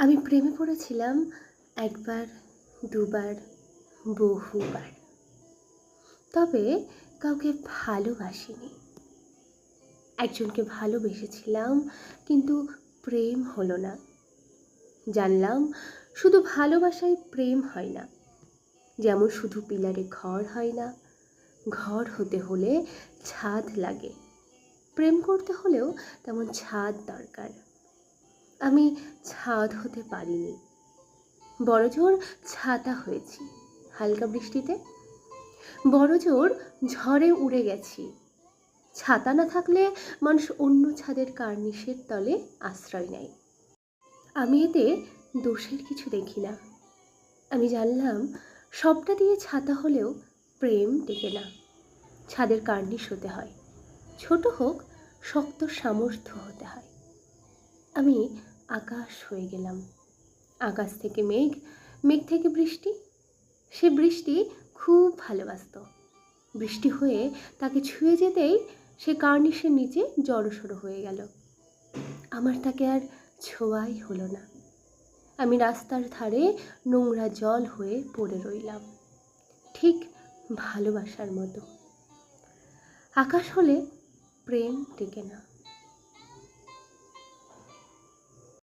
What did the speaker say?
আমি প্রেমে পড়েছিলাম একবার, দুবার, বহুবার। তবে কাউকে ভালোবাসিনি। একজনকে ভালোবেসেছিলাম, কিন্তু প্রেম হলো না। জানলাম শুধু ভালোবাসায় প্রেম হয় না। যেমন শুধু পিলারে ঘর হয় না। ঘর হতে হলে ছাদ লাগে। প্রেম করতে হলেও তেমন ছাদ দরকার। আমি ছাদ হতে পারিনি। বড়জোর ছাতা হয়েছি হালকা বৃষ্টিতে। বড়জোর ঝড়ে উড়ে গেছি। ছাতা না থাকলে মানুষ অন্য ছাদের কার্নিশের তলে আশ্রয় নেয়। আমি এতে দোষের কিছু দেখি না। আমি জানলাম, সবটা দিয়ে ছাতা হলেও প্রেম টেকে না। ছাদের কার্নিশ হতে হয়। ছোট হোক, শক্ত সামর্থ্য হতে হয়। আমি আকাশ হয়ে গেলাম। আকাশ থেকে মেঘ মেঘ থেকে বৃষ্টি। সে বৃষ্টি খুব ভালোবাসত। বৃষ্টি হয়ে তাকে ছুঁয়ে যেতেই সে কার্নিশের নিচে জড়সড়ো হয়ে গেল। আমার তাকে আর ছোঁয়াই হলো না। আমি রাস্তার ধারে নোংরা জল হয়ে পড়ে রইলাম। ঠিক ভালোবাসার মতো। আকাশ হলে প্রেম টেকে না।